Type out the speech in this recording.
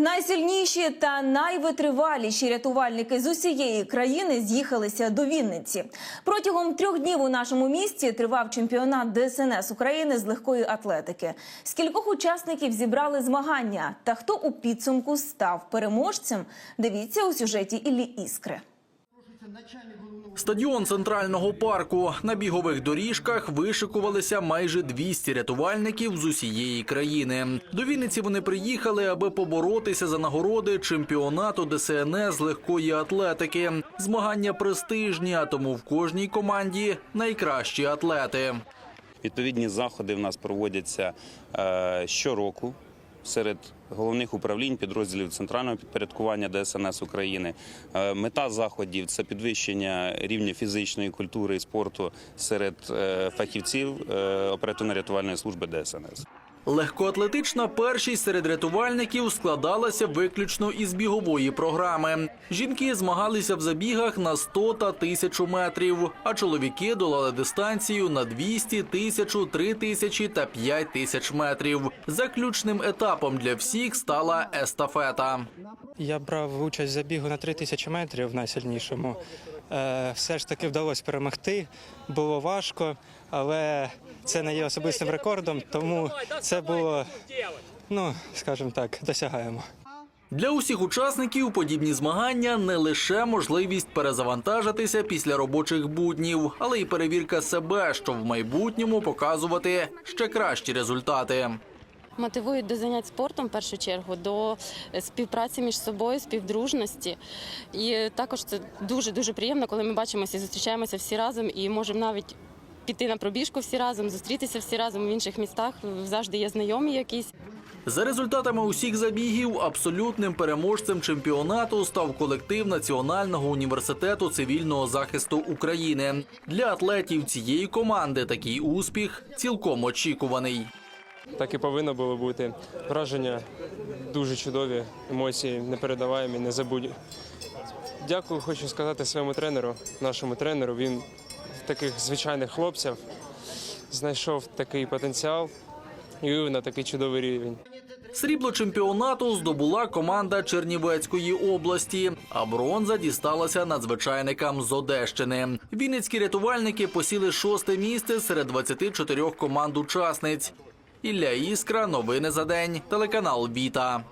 Найсильніші та найвитриваліші рятувальники з усієї країни з'їхалися до Вінниці. Протягом трьох днів у нашому місті тривав чемпіонат ДСНС України з легкої атлетики. Скількох учасників зібрали змагання та хто у підсумку став переможцем? Дивіться у сюжеті Іллі Іскри. Стадіон центрального парку. На бігових доріжках вишикувалися майже 200 рятувальників з усієї країни. До Вінниці вони приїхали, аби поборотися за нагороди чемпіонату ДСНС з легкої атлетики. Змагання престижні, а тому в кожній команді найкращі атлети. Відповідні заходи в нас проводяться е, щороку серед головних управлінь підрозділів центрального підпорядкування ДСНС України. Е, Мета заходів це підвищення рівня фізичної культури і спорту серед е, фахівців е, оперативно-рятувальної служби ДСНС. Легкоатлетична першість серед рятувальників складалася виключно із бігової програми. Жінки змагалися в забігах на 100 та 1000 метрів, а чоловіки долали дистанцію на 200, 1000, 3000 та 5000 метрів. Заключним етапом для всіх стала естафета. Я брав участь в забігу на 3000 метрів найсильнішому. Е, Все ж таки вдалося перемогти. Було важко, але це не є особистим рекордом, тому це було, ну скажімо так, досягаємо. Для усіх учасників подібні змагання не лише можливість перезавантажитися після робочих буднів, але й перевірка себе, щоб в майбутньому показувати ще кращі результати. мотивують до занять спортом в першу чергу, до співпраці між собою, співдружності. І також це дуже дуже приємно, коли ми бачимося і зустрічаємося всі разом і можемо навіть піти на пробіжку всі разом, зустрітися всі разом в інших містах. Завжди є знайомі якісь. За результатами усіх забігів, абсолютним переможцем чемпіонату став колектив Національного університету цивільного захисту України. Для атлетів цієї команди такий успіх цілком очікуваний. Так і повинно було бути. Враження дуже чудові, емоції непередаваємі, незабутні. Дякую, хочу сказати своєму тренеру, нашому тренеру. Він таких звичайних хлопців знайшов такий потенціал і на такий чудовий рівень. Срібло чемпіонату здобула команда Чернівецької області, а бронза дісталася надзвичайникам з Одещини. Вінницькі рятувальники посіли шосте місце серед 24 команд учасниць. Ілля Іскра, новини за день, телеканал Віта.